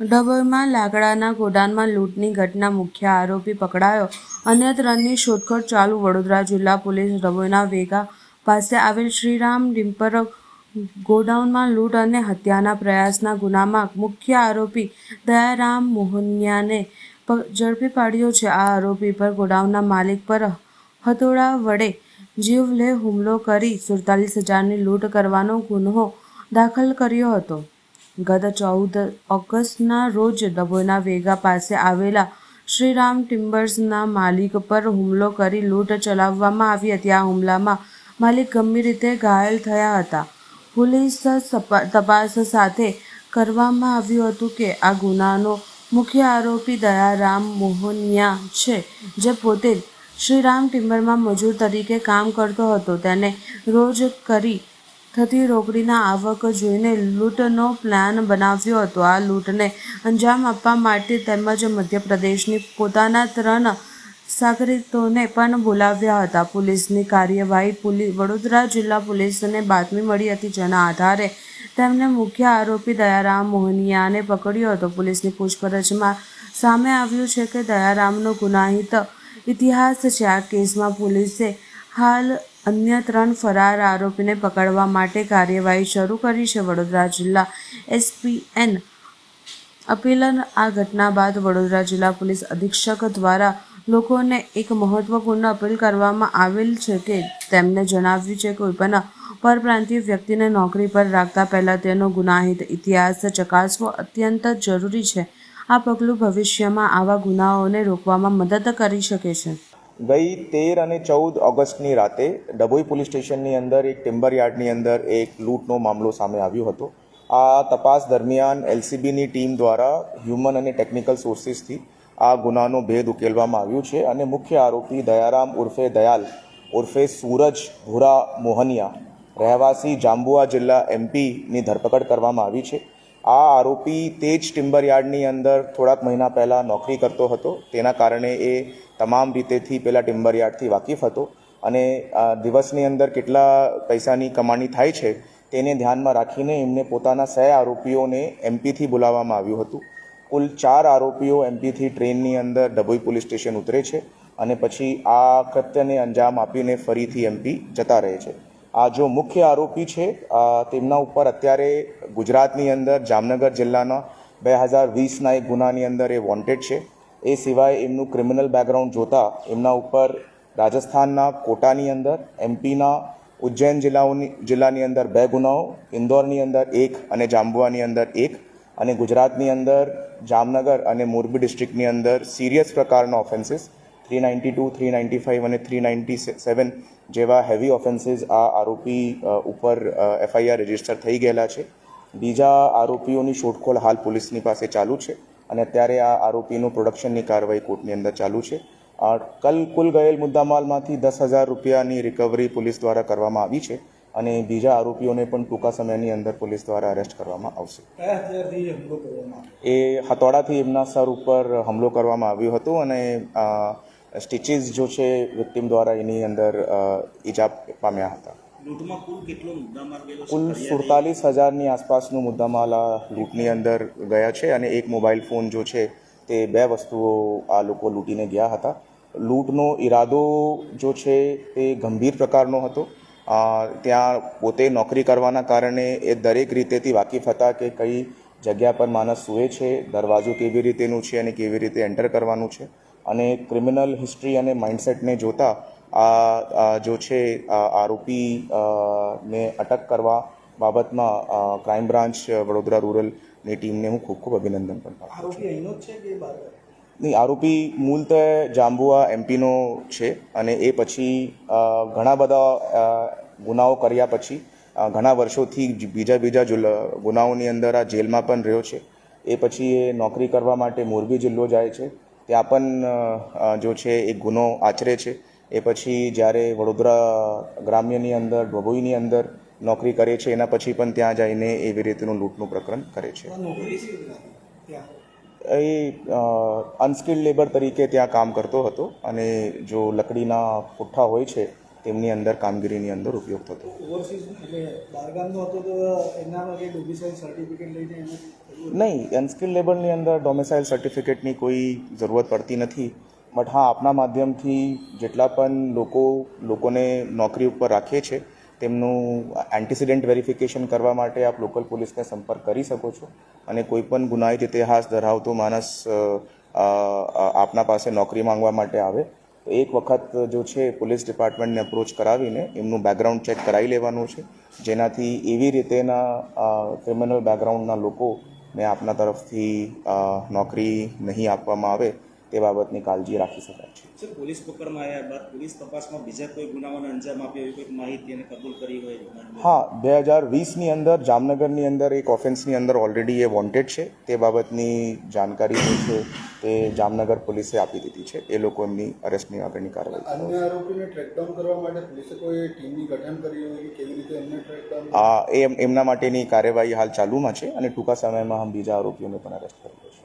ડભોઈમાં લાકડાના ગોડાઉનમાં લૂંટની ઘટના મુખ્ય આરોપી પકડાયો. અન્ય ત્રણની શોધખોળ ચાલુ. વડોદરા જિલ્લા પોલીસ ડભોઈના વેગા પાસે આવેલ શ્રીરામ ડિમ્પર ગોડાઉનમાં લૂંટ અને હત્યાના પ્રયાસના ગુનામાં મુખ્ય આરોપી દયારામ મોહનિયાને ઝડપી પાડ્યો છે. આ આરોપી પર ગોડાઉનના માલિક પર હથોડા વડે જીવલે હુમલો કરી સુડતાલીસ હજારની લૂંટ કરવાનો ગુન્હો દાખલ કર્યો હતો. ગત ચૌદ ઓગસ્ટના રોજ ડભોઈના વેગા પાસે આવેલા શ્રીરામ ટિમ્બર્સના માલિક પર હુમલો કરી લૂંટ ચલાવવામાં આવી હતી. આ હુમલામાં માલિક ગંભીર રીતે ઘાયલ થયા હતા. પોલીસ તપાસ સાથે કરવામાં આવ્યું હતું કે આ ગુનાનો મુખ્ય આરોપી દયારામ મોહનિયા છે, જે પોતે શ્રીરામ ટિમ્બરમાં મજૂર તરીકે કામ કરતો હતો. તેને રોજ કરી થતી રોકડીના આવક જોઈને લૂંટનો પ્લાન બનાવ્યો હતો. આ લૂંટને અંજામ આપવા માટે તેમજ મધ્યપ્રદેશની પોતાના ત્રણ સાગરીતોને પણ બોલાવ્યા હતા. પોલીસની કાર્યવાહી પોલીસ વડોદરા જિલ્લા પોલીસને બાતમી મળી હતી. જેના આધારે તેમને મુખ્ય આરોપી દયારામ મોહનિયાને પકડ્યો હતો. પોલીસની પૂછપરછમાં સામે આવ્યું છે કે દયારામનો ગુનાહિત ઇતિહાસ છે. આ કેસમાં પોલીસે હાલ અન્ય ત્રણ ફરાર આરોપીને પકડવા માટે કાર્યવાહી શરૂ કરી છે વડોદરા જિલ્લા એસપીએન. અપીલન આ ઘટના બાદ વડોદરા જિલ્લા પોલીસ અધિક્ષક દ્વારા લોકોને એક મહત્વપૂર્ણ અપીલ કરવામાં આવેલ છે કે તેમને જણાવ્યું છે કોઈ કોઈપણ પરપ્રાંતીય વ્યક્તિને નોકરી પર રાખતા પહેલાં તેનો ગુનાહિત ઇતિહાસ ચકાસવો અત્યંત જરૂરી છે. આ પગલું ભવિષ્યમાં આવા ગુનાઓને રોકવામાં મદદ કરી શકે છે. ગઈ તેર અને ચૌદ ઓગસ્ટની રાતે ડભોઈ પોલીસ સ્ટેશનની અંદર એક ટિમ્બર યાર્ડની અંદર એક લૂંટનો મામલો સામે આવ્યો હતો. આ તપાસ દરમિયાન એલસીબીની ટીમ દ્વારા હ્યુમન અને ટેકનિકલ સોર્સિસથી આ ગુનાનો ભેદ ઉકેલવામાં આવ્યું છે અને મુખ્ય આરોપી દયારામ ઉર્ફે દયાલ ઉર્ફે સૂરજ ભૂરા મોહનિયા, રહેવાસી જાંબુઆ જિલ્લા એમપીની ધરપકડ કરવામાં આવી છે. આ આરોપી તે જ ટિમ્બર યાર્ડની અંદર થોડાક મહિના પહેલાં નોકરી કરતો હતો. તેના કારણે એ તમામ રીતેથી પેલા ટિમ્બર યાર્ડથી વાકેફ હતો અને દિવસની અંદર કેટલા પૈસાની કમાણી થાય છે તેને ધ્યાનમાં રાખીને એમને પોતાના સહ આરોપીઓને એમપીથી બોલાવવામાં આવ્યું હતું. કુલ ચાર આરોપીઓ એમપીથી ટ્રેનની અંદર ડભોઈ પોલીસ સ્ટેશન ઉતરે છે અને પછી આ કૃત્યને અંજામ આપીને ફરીથી એમપી જતા રહે છે. આ જો મુખ્ય આરોપી છે તેમના ઉપર અત્યારે ગુજરાતની અંદર જામનગર જિલ્લાના બે હજાર વીસના એક ગુનાની અંદર એ વોન્ટેડ છે. એ સિવાય એમનું ક્રિમિનલ બેકગ્રાઉન્ડ જોતા એમના ઉપર રાજસ્થાનના કોટાની અંદર, એમપીના ઉજ્જૈન જિલ્લાઓની, જિલ્લાની અંદર બે ગુનાઓ, ઇન્દોરની અંદર એક અને જાંબુઆની અંદર એક અને ગુજરાતની અંદર જામનગર અને મોરબી ડિસ્ટ્રિક્ટની અંદર સિરિયસ પ્રકારના offences three ninety two three ninety five અને થ્રી નાઇન્ટી સેવન જેવા હેવી ઓફેન્સીસ આ આરોપી ઉપર એફઆઈઆર રજિસ્ટર થઈ ગયેલા છે. બીજા આરોપીઓની શોધખોળ હાલ પોલીસની પાસે ચાલુ છે અને અત્યારે આ આરોપીનું પ્રોડક્શનની કાર્યવાહી કોર્ટની અંદર ચાલુ છે. કલ કુલ ગયેલ મુદ્દામાલમાંથી દસ હજાર રૂપિયાની રિકવરી પોલીસ દ્વારા કરવામાં આવી છે અને બીજા આરોપીઓને પણ ટૂંકા સમયની અંદર પોલીસ દ્વારા અરેસ્ટ કરવામાં આવશે? એ હથોડાથી એમના સર ઉપર હુમલો કરવામાં આવ્યો હતો અને સ્ટીચીસ જો છે વિક્ટિમ દ્વારા એની અંદર ઈજા પામ્યા હતા. કુલ સુડતાલીસ હજારની આસપાસનું મુદ્દામાલ આ લૂંટની અંદર ગયા છે અને એક મોબાઈલ ફોન જો છે તે બે વસ્તુઓ આ લોકો લૂંટીને ગયા હતા. લૂંટનો ઈરાદો જો છે તે ગંભીર પ્રકારનો હતો. ત્યાં પોતે નોકરી કરવાના કારણે એ દરેક રીતેથી વાકેફ હતા કે કઈ જગ્યા પર માણસ સૂએ છે દરવાજો કેવી રીતેનું છે અને કેવી રીતે એન્ટર કરવાનું છે. અને ક્રિમિનલ હિસ્ટ્રી અને માઇન્ડસેટને જોતા આ જો છે આરોપી ને અટક કરવા બાબતમાં ક્રાઇમ બ્રાન્ચ વડોદરા રૂરલની ટીમને હું ખૂબ ખૂબ અભિનંદન પણ પાઠવું નહીં આરોપી મૂળતઃ જાંબુઆ એમપીનો છે અને એ પછી ઘણા બધા ગુનાઓ કર્યા પછી ઘણા વર્ષોથી બીજા બીજા ગુનાઓની અંદર આ જેલમાં પણ રહ્યો છે. એ પછી એ નોકરી કરવા માટે મોરબી જિલ્લો જાય છે. ત્યાં પણ જો છે એક ગુનો આચરે છે. એ પછી જ્યારે વડોદરા ગ્રામ્યની અંદર ડભોઈની અંદર નોકરી કરે છે એના પછી પણ ત્યાં જઈને એવી રીતનું લૂંટનું પ્રકરણ કરે છે. એ અનસ્કિલ્ડ લેબર તરીકે ત્યાં કામ કરતો હતો અને જો લકડીના પુઠ્ઠા હોય છે તેમની અંદર કામગીરીની અંદર ઉપયોગ થતો. નહીં અનસ્કિલ લેબરની અંદર ડોમિસાઇલ સર્ટિફિકેટની કોઈ જરૂરત પડતી નથી. બટ હા આપના માધ્યમથી જેટલા પણ લોકો લોકોને નોકરી ઉપર રાખીએ છે તેમનું એન્ટિસિડન્ટ વેરિફિકેશન કરવા માટે આપ લોકલ પોલીસને સંપર્ક કરી શકો છો. અને કોઈપણ ગુનાહિત ઇતિહાસ ધરાવતો માણસ આપના પાસે નોકરી માંગવા માટે આવે તો એક વખત જો છે, પોલીસ ડિપાર્ટમેન્ટને અપ્રોચ કરાવીને એમનું બેકગ્રાઉન્ડ ચેક કરાવી લેવાનું છે. જેનાથી એવી રીતેના ક્રિમિનલ બેકગ્રાઉન્ડના લોકોને આપના તરફથી નોકરી નહીં આપવામાં આવે. તે બાબતની કાળજી રાખી શકાય છે. સર પોલીસ પકડમાં આવ્યા બાદ પોલીસ તપાસમાં બીજા કોઈ ગુનાઓને અંજામ આપ્યો એવી કોઈ માહિતી એને કબૂલ કરી હોય હા બે હજાર વીસની અંદર જામનગરની અંદર એક ઓફેન્સની અંદર ઓલરેડી એ વોન્ટેડ છે. તે બાબતની જાણકારી જે છે તે જામનગર પોલીસે આપી દીધી છે. એ લોકો એમની અરેસ્ટની આગળની કાર્યવાહી અન્ય આરોપીને ટ્રેકડાઉન કરવા માટે પોલીસે કોઈ ટીમની ગઠન કરી હોય કેવી રીતે એમને ટ્રેકડાઉન આ એમ એમના માટેની કાર્યવાહી હાલ ચાલુમાં છે અને ટૂંકા સમયમાં હમ બીજા આરોપીઓને પણ અરેસ્ટ કરી લઈશું